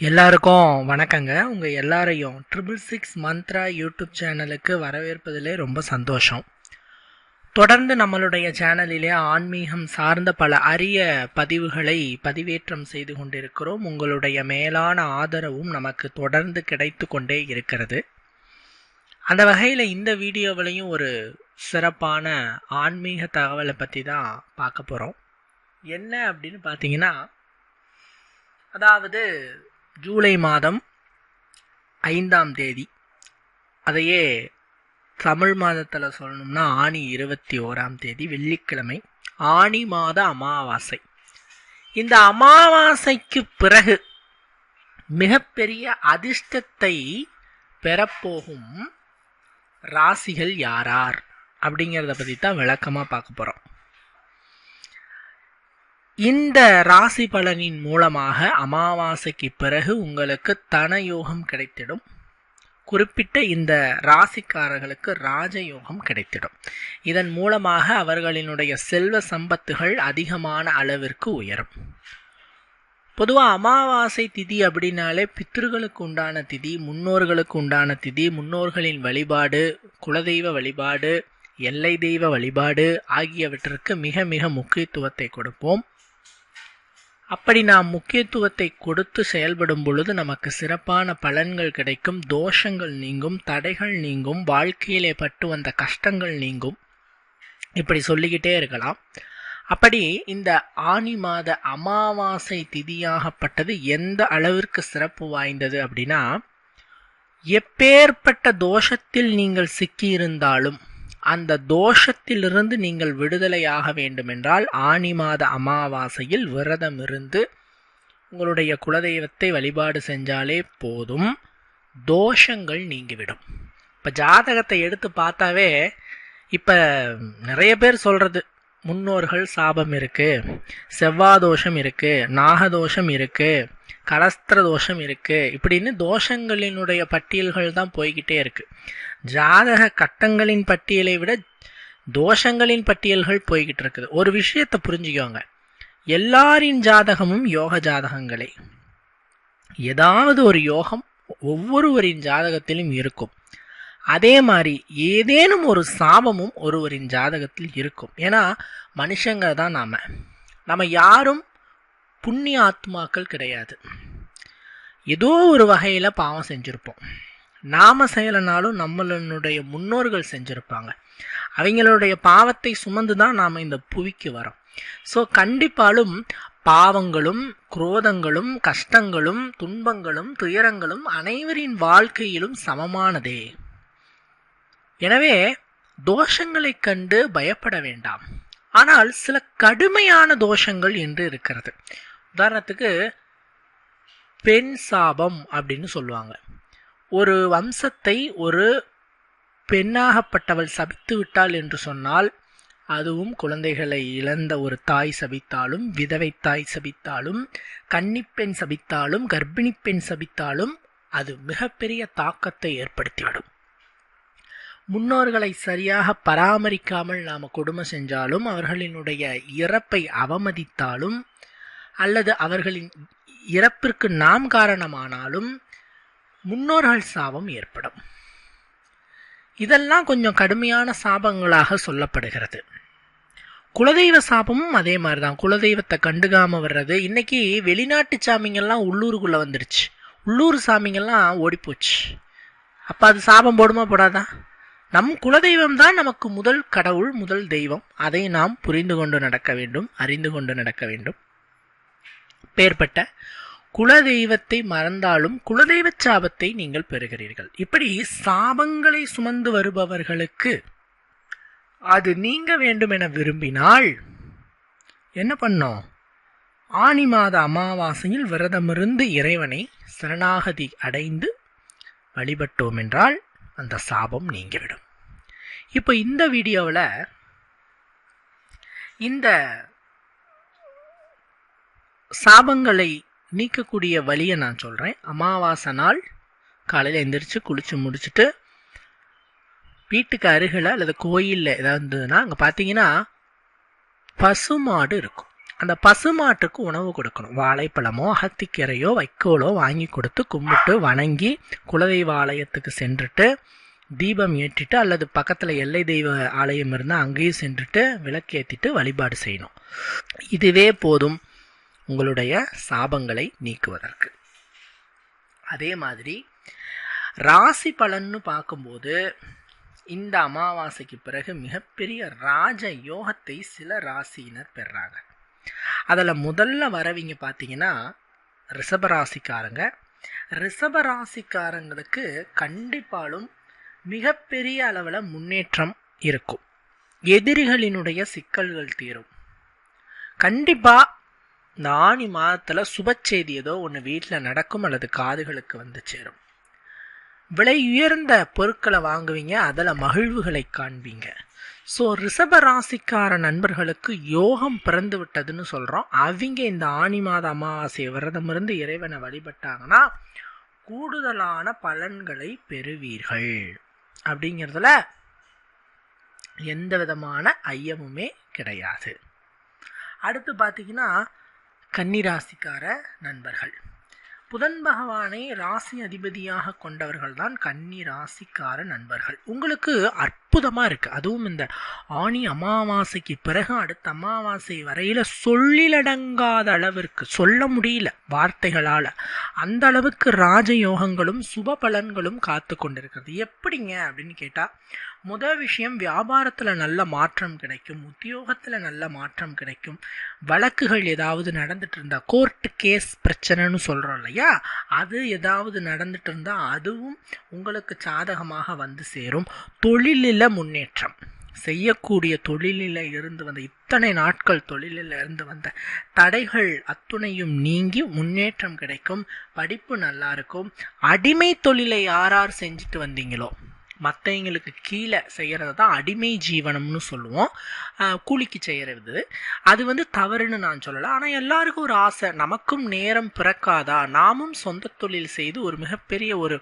எல்லாருக்கும் வணக்கங்க. உங்கள் எல்லாரையும் ட்ரிபிள் சிக்ஸ் மந்த்ரா யூடியூப் சேனலுக்கு வரவேற்பதிலே ரொம்ப சந்தோஷம். தொடர்ந்து நம்மளுடைய சேனலிலே ஆன்மீகம் சார்ந்த பல அரிய பதிவுகளை பதிவேற்றம் செய்து கொண்டிருக்கிறோம். உங்களுடைய மேலான ஆதரவும் நமக்கு தொடர்ந்து கிடைத்து கொண்டே இருக்கிறது. அந்த வகையில் இந்த வீடியோவிலையும் ஒரு சிறப்பான ஆன்மீக தகவலை பற்றி தான் பார்க்க போகிறோம் என்ன அப்படின்னு பார்த்தீங்கன்னா அதாவது ஜூலை மாதம் ஐந்தாம் தேதி. அதையே தமிழ் மாதத்தில் சொல்லணும்னா ஆணி இருபத்தி ஓராம் தேதி வெள்ளிக்கிழமை. ஆணி மாத அமாவாசை. இந்த அமாவாசைக்கு பிறகு மிகப்பெரிய அதிர்ஷ்டத்தை பெறப்போகும் ராசிகள் யாரார் அப்படிங்கிறத பற்றி தான் விளக்கமாக பார்க்க போகிறோம் இந்த ராசி பலனின் மூலமாக அமாவாசைக்கு பிறகு உங்களுக்கு தனயோகம் கிடைத்திடும். குறிப்பிட்ட இந்த ராசிக்காரர்களுக்கு ராஜயோகம் கிடைத்திடும். இதன் மூலமாக அவர்களினுடைய செல்வ சம்பத்துகள் அதிகமான அளவிற்கு உயரும். பொதுவாக அமாவாசை திதி அப்படின்னாலே பித்ருகளுக்கு உண்டான திதி முன்னோர்களுக்கு உண்டான திதி முன்னோர்களின் வழிபாடு குலதெய்வ வழிபாடு எல்லை தெய்வ வழிபாடு ஆகியவற்றிற்கு மிக மிக முக்கியத்துவத்தை கொடுப்போம். அப்படி நாம் முக்கியத்துவத்தை கொடுத்து செயல்படும் பொழுது நமக்கு சிறப்பான பலன்கள் கிடைக்கும் தோஷங்கள் நீங்கும் தடைகள் நீங்கும் வாழ்க்கையிலே பட்டு வந்த கஷ்டங்கள் நீங்கும். இப்படி சொல்லிக்கிட்டே இருக்கலாம். அப்படி இந்த ஆனி மாத அமாவாசை திதியாகப்பட்டது எந்த அளவிற்கு சிறப்பு வாய்ந்தது அப்படின்னா எப்பேற்பட்ட தோஷத்தில் நீங்கள் சிக்கியிருந்தாலும் அந்த தோஷத்திலிருந்து நீங்கள் விடுதலையாக வேண்டுமென்றால் ஆனி மாத அமாவாசையில் விரதம் இருந்து உங்களுடைய குலதெய்வத்தை வழிபாடு செஞ்சாலே போதும். தோஷங்கள் நீங்கிவிடும். இப்போ ஜாதகத்தை எடுத்து பார்த்தாவே இப்போ நிறைய பேர் சொல்கிறது முன்னோர்கள் சாபம் இருக்குது செவ்வாதோஷம் இருக்குது நாகதோஷம் இருக்குது கலஸ்திர தோஷம் இருக்குது இப்படின்னு தோஷங்களினுடைய பட்டியல்கள் தான் போய்கிட்டே இருக்குது ஜாதக கட்டங்களின் பட்டியலை விட தோஷங்களின் பட்டியல்கள் போய்கிட்டு இருக்குது. ஒரு விஷயத்தை புரிஞ்சுக்கோங்க. எல்லாரின் ஜாதகமும் யோக ஜாதகங்களே. ஏதாவது ஒரு யோகம் ஒவ்வொருவரின் ஜாதகத்திலும் இருக்கும். அதே மாதிரி ஏதேனும் ஒரு சாபமும் ஒருவரின் ஜாதகத்தில் இருக்கும். ஏன்னா மனுஷங்க தான் நாம். நம்ம யாரும் புண்ணிய ஆத்மாக்கள் கிடையாது. ஏதோ ஒரு வகையில் பாவம் செஞ்சுருப்போம். நாம செய்யலைனாலும் நம்மளுடைய முன்னோர்கள் செஞ்சுருப்பாங்க. அவங்களுடைய பாவத்தை சுமந்து தான் நாம் இந்த புவிக்கு வரோம். ஸோ கண்டிப்பாலும் பாவங்களும் குரோதங்களும் கஷ்டங்களும் துன்பங்களும் துயரங்களும் அனைவரின் வாழ்க்கையிலும் சமமானதே. எனவே தோஷங்களைக் கண்டு பயப்பட வேண்டாம். ஆனால் சில கடுமையான தோஷங்கள் என்று இருக்கிறது. உதாரணத்துக்கு பெண் சாபம் அப்படின்னு சொல்லுவாங்க. ஒரு வம்சத்தை ஒரு பெண்ணாகப்பட்டவள் சபித்து விட்டாள் என்று சொன்னால் அதுவும் குழந்தைகளை இழந்த ஒரு தாய் சபித்தாலும் விதவை தாய் சபித்தாலும் கன்னிப்பெண் சபித்தாலும் கர்ப்பிணி பெண் சபித்தாலும் அது மிகப்பெரிய தாக்கத்தை ஏற்படுத்திவிடும். முன்னோர்களை சரியாக பராமரிக்காமல் நாம் கொடுமை செஞ்சாலும் அவர்களினுடைய இறப்பை அவமதித்தாலும் அல்லது அவர்களின் இறப்பிற்கு நாம் காரணமானாலும் முன்னோர்கள் சாபம் ஏற்படும். இதெல்லாம் கொஞ்சம் கடுமையான சாபங்களாக சொல்லப்படுகிறது. குலதெய்வ சாபமும் அதே மாதிரி தான் குலதெய்வத்தை கண்டுக்காமல் வர்றது. இன்னைக்கு வெளிநாட்டு சாமிங்கெல்லாம் உள்ளூருக்குள்ளே வந்துடுச்சு உள்ளூர் சாமிங்கெல்லாம் ஓடிப்போச்சு. அப்போ அது சாபம் போடுமா போடாதா? நம் குலதெய்வம் தான் நமக்கு முதல் கடவுள் முதல் தெய்வம். அதை நாம் புரிந்து கொண்டு நடக்க வேண்டும் அறிந்து கொண்டு நடக்க வேண்டும். பேர்பட்ட குலதெய்வத்தை மறந்தாலும் குலதெய்வ சாபத்தை நீங்கள் பெறுகிறீர்கள். இப்படி சாபங்களை சுமந்து வருபவர்களுக்கு அது நீங்க வேண்டும் என விரும்பினால் என்ன பண்ணோம்? ஆனி மாத அமாவாசையில் விரதமிருந்து இறைவனை சரணாகதி அடைந்து வழிபட்டோம் என்றால் அந்த சாபம் நீங்கிவிடும். இப்போ இந்த வீடியோவில் இந்த சாபங்களை நீக்கக்கூடிய வழியை நான் சொல்கிறேன் அமாவாசை நாள் காலையில் எழுந்திரிச்சு குளித்து முடிச்சுட்டு வீட்டுக்கு அருகில் அல்லது கோயிலில் ஏதாவது இருந்ததுன்னா அங்கே பார்த்தீங்கன்னா பசுமாடு இருக்கும். அந்த பசுமாட்டுக்கு உணவு கொடுக்கணும். வாழைப்பழமோ அகத்திக்கீரையோ வைக்கோலோ வாங்கி கொடுத்து கும்பிட்டு வணங்கி குலதெய்வ ஆலயத்துக்கு சென்றுட்டு தீபம் ஏற்றிட்டு அல்லது பக்கத்தில் எல்லை தெய்வ ஆலயம் இருந்தால் அங்கேயும் சென்றுட்டு விளக்கேற்றிட்டு வழிபாடு செய்யணும். இதுவே போதும். உங்களுடைய சாபங்களை நீக்குவதற்கு. அதே மாதிரி ராசி பலன்னு பார்க்கும்போது இந்த அமாவாசைக்கு பிறகு மிகப்பெரிய ராஜ யோகத்தை சில ராசியினர் பெறாங்க. அதில் முதல்ல வரவிங்க பார்த்தீங்கன்னா ரிஷபராசிக்காரங்க ரிஷபராசிக்காரங்களுக்கு கண்டிப்பாலும் மிகப்பெரிய அளவில் முன்னேற்றம் இருக்கும். எதிரிகளினுடைய சிக்கல்கள் தீரும். கண்டிப்பாக இந்த ஆணி மாதத்தில் சுப செய்தி ஏதோ ஒன்று வீட்டில் நடக்கும் அல்லது காதுகளுக்கு வந்து சேரும். விலை உயர்ந்த பொருட்களை வாங்குவீங்க அதில் மகிழ்வுகளை காண்பீங்க. ஸோ ரிஷப ராசிக்கார நண்பர்களுக்கு யோகம் பிறந்து விட்டதுன்னு சொல்கிறோம் அவங்க இந்த ஆணி மாத அமாவாசை விரதம் இருந்து இறைவனை வழிபட்டாங்கன்னா கூடுதலான பலன்களை பெறுவீர்கள். அப்படிங்கிறதுல எந்த விதமான ஐயமுமே கிடையாது. அடுத்து பார்த்தீங்கன்னா கன்னிராசிக்கார நண்பர்கள். புதன் பகவானை ராசி அதிபதியாக கொண்டவர்கள் தான் கன்னி ராசிக்கார நண்பர்கள். உங்களுக்கு அற்புதமாக இருக்குது அதுவும் இந்த ஆணி அமாவாசைக்கு பிறகு அடுத்த அமாவாசை வரையில் சொல்லிலடங்காத அளவிற்கு சொல்ல முடியல வார்த்தைகளால். அந்த அளவுக்கு ராஜயோகங்களும் சுப பலன்களும் காத்து கொண்டிருக்கிறது. எப்படிங்க அப்படின்னு கேட்டால் முதல் விஷயம் வியாபாரத்தில் நல்ல மாற்றம் கிடைக்கும் உத்தியோகத்தில் நல்ல மாற்றம் கிடைக்கும். வழக்குகள் ஏதாவது நடந்துட்டு இருந்தால் கோர்ட்டு கேஸ் பிரச்சனைன்னு சொல்கிறோம் இல்லையா? அது ஏதாவது நடந்துட்டு இருந்தால் அதுவும் உங்களுக்கு சாதகமாக வந்து சேரும். தொழிலில் முன்னேற்றம். செய்யக்கூடிய தொழிலில் இருந்து வந்த இத்தனை நாட்கள் தொழிலில் இருந்து வந்த தடைகள் அத்துணையும் நீங்கி முன்னேற்றம் கிடைக்கும் படிப்பு நல்லா இருக்கும். அடிமை தொழிலை யார் யார் செஞ்சுட்டு வந்தீங்களோ? மற்றவங்களுக்கு கீழே செய்கிறது தான் அடிமை ஜீவனம்னு சொல்லுவோம். கூலிக்கு செய்கிறது அது வந்து தவறுன்னு நான் சொல்லலை. ஆனால் எல்லாருக்கும் ஒரு ஆசை நமக்கும் நேரம் பிறக்காதா? நாமும் சொந்த தொழில் செய்து ஒரு மிகப்பெரிய ஒரு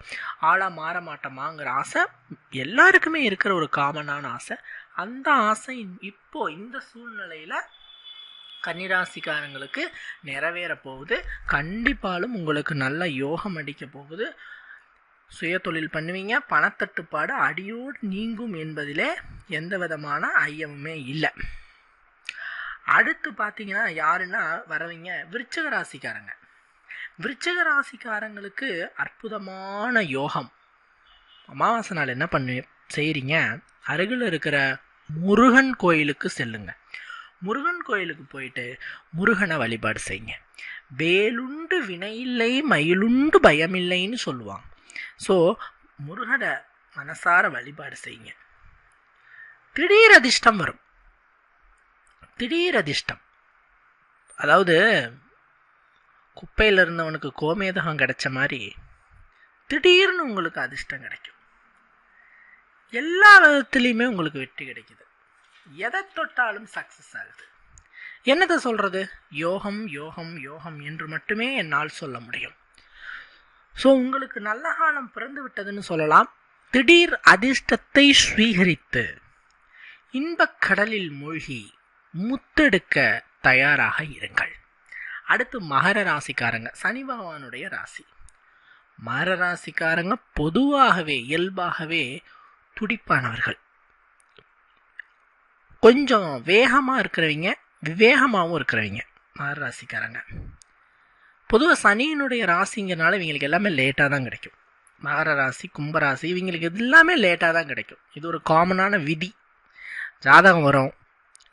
ஆளாக மாற மாட்டோமாங்கிற ஆசை எல்லாருக்குமே இருக்கிற ஒரு காமனான ஆசை. அந்த ஆசை இப்போ இந்த சூழ்நிலையில் கன்னிராசிக்காரங்களுக்கு நிறைவேற போகுது. கண்டிப்பாலும் உங்களுக்கு நல்ல யோகம் அடிக்க போகுது. சுய தொழில் பண்ணுவீங்க. பணத்தட்டுப்பாடு அடியோடு நீங்கும் என்பதிலே எந்த விதமான ஐயமுமே இல்லை. அடுத்து பார்த்தீங்கன்னா யாருன்னா வரவங்க? விருச்சக ராசிக்காரங்க. விருச்சக ராசிக்காரங்களுக்கு அற்புதமான யோகம். அமாவாசை நாள் என்ன பண்ணு செய்கிறீங்க அருகில் இருக்கிற முருகன் கோயிலுக்கு செல்லுங்க. முருகன் கோயிலுக்கு போயிட்டு முருகனை வழிபாடு செய்யுங்க. வேலுண்டு வினையில்லை மயிலுண்டு பயமில்லைன்னு சொல்லுவாங்க. ஸோ முருகனை மனசார வழிபாடு செய்யுங்க. திடீர் அதிர்ஷ்டம் வரும். திடீர் அதிர்ஷ்டம். அதாவது குப்பையில் இருந்தவனுக்கு கோமேதகம் கிடைச்ச மாதிரி திடீர்னு உங்களுக்கு அதிர்ஷ்டம் கிடைக்கும். எல்லா விதத்துலேயுமே உங்களுக்கு வெற்றி கிடைக்குது. எதை தொட்டாலும் சக்ஸஸ் ஆகுது. என்னதை சொல்கிறது யோகம் யோகம் யோகம் என்று மட்டுமே என்னால் சொல்ல முடியும். ஸோ உங்களுக்கு நல்ல காலம் பிறந்து விட்டதுன்னு சொல்லலாம். திடீர் அதிர்ஷ்டத்தை ஸ்வீகரித்து இன்பக் கடலில் மூழ்கி முத்தெடுக்க தயாராக இருங்கள். அடுத்து மகர ராசிக்காரங்க சனி பகவானுடைய ராசி. மகர ராசிக்காரங்க பொதுவாகவே இயல்பாகவே துடிப்பானவர்கள். கொஞ்சம் வேகமாக இருக்கிறவங்க விவேகமாகவும் இருக்கிறவங்க மகர ராசிக்காரங்க. பொதுவாக சனியினுடைய ராசிங்கிறனால இவங்களுக்கு எல்லாமே லேட்டாக தான் கிடைக்கும். மகர ராசி கும்பராசி இவங்களுக்கு எல்லாமே லேட்டாக தான் கிடைக்கும். இது ஒரு காமனான விதி. ஜாதகம் வரும்.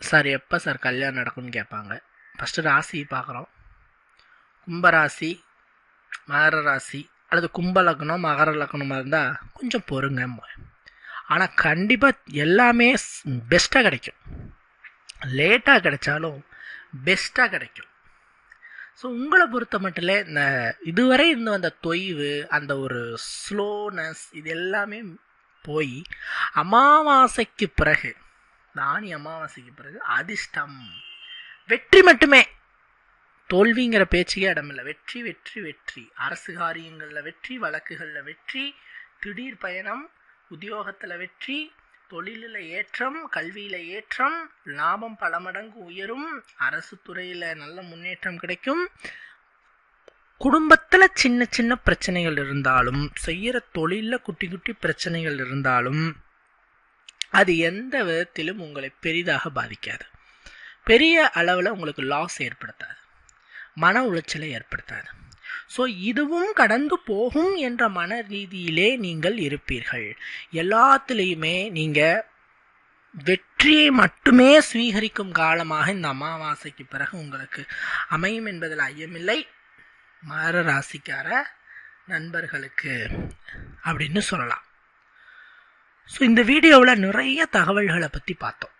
சார் எப்போ சார் கல்யாணம் நடக்கும்னு கேட்பாங்க. ஃபஸ்ட்டு ராசி பார்க்குறோம். கும்பராசி மகர ராசி அல்லது கும்ப லக்னம் மகர லக்னமாக இருந்தால் கொஞ்சம் பொறுங்க ஆனால் கண்டிப்பாக எல்லாமே பெஸ்ட்டாக கிடைக்கும். லேட்டாக கிடைச்சாலும் பெஸ்ட்டாக கிடைக்கும். ஸோ உங்களை பொறுத்த மட்டும் இந்த இதுவரை இருந்து வந்த தொய்வு அந்த ஒரு ஸ்லோனஸ் இது எல்லாமே போய் அமாவாசைக்கு பிறகு தானி அமாவாசைக்கு பிறகு அதிர்ஷ்டம். வெற்றி மட்டுமே. தோல்விங்கிற பேச்சுக்கே இடமில்லை வெற்றி வெற்றி வெற்றி. அரசு காரியங்களில் வெற்றி வழக்குகளில் வெற்றி திடீர் பயணம் உத்தியோகத்தில் வெற்றி தொழிலில் ஏற்றம் கல்வியில் ஏற்றம் லாபம் பல மடங்கு உயரும் அரசு துறையில் நல்ல முன்னேற்றம் கிடைக்கும். குடும்பத்தில் சின்ன சின்ன பிரச்சனைகள் இருந்தாலும் செய்கிற தொழிலில் குட்டி குட்டி பிரச்சனைகள் இருந்தாலும் அது எந்த விதத்திலும் உங்களை பெரிதாக பாதிக்காது. பெரிய அளவில் உங்களுக்கு லாஸ் ஏற்படுத்தாது. மன உளைச்சலை ஏற்படுத்தாது. ஸோ இதுவும் கடந்து போகும் என்ற மன ரீதியிலே நீங்கள் இருப்பீர்கள். எல்லாத்துலேயுமே நீங்கள் வெற்றியை மட்டுமே சுவீகரிக்கும் காலமாக இந்த அமாவாசைக்கு பிறகு உங்களுக்கு அமையும் என்பதில் ஐயமில்லை. மகர ராசிக்கார நண்பர்களுக்கு அப்படின்னு சொல்லலாம். ஸோ இந்த வீடியோவில் நிறைய தகவல்களை பற்றி பார்த்தோம்.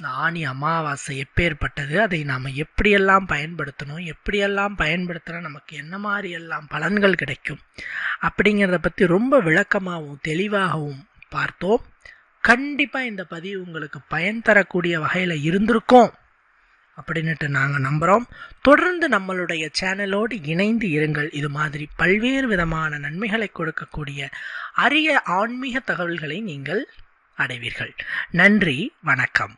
இந்த ஆணி அமாவாசை எப்பேற்பட்டது அதை நாம் எப்படியெல்லாம் பயன்படுத்தணும் எப்படியெல்லாம் பயன்படுத்தினா நமக்கு என்ன மாதிரியெல்லாம் பலன்கள் கிடைக்கும் அப்படிங்கிறத பற்றி ரொம்ப விளக்கமாகவும் தெளிவாகவும் பார்த்தோம். கண்டிப்பாக இந்த பதிவு உங்களுக்கு பயன் தரக்கூடிய வகையில் இருந்திருக்கும் அப்படின்னுட்டு நாங்கள் நம்புகிறோம் தொடர்ந்து நம்மளுடைய சேனலோடு இணைந்து இருங்கள். இது மாதிரி பல்வேறு விதமான நன்மைகளை கொடுக்கக்கூடிய அரிய ஆன்மீக தகவல்களை நீங்கள் அடைவீர்கள். நன்றி வணக்கம்.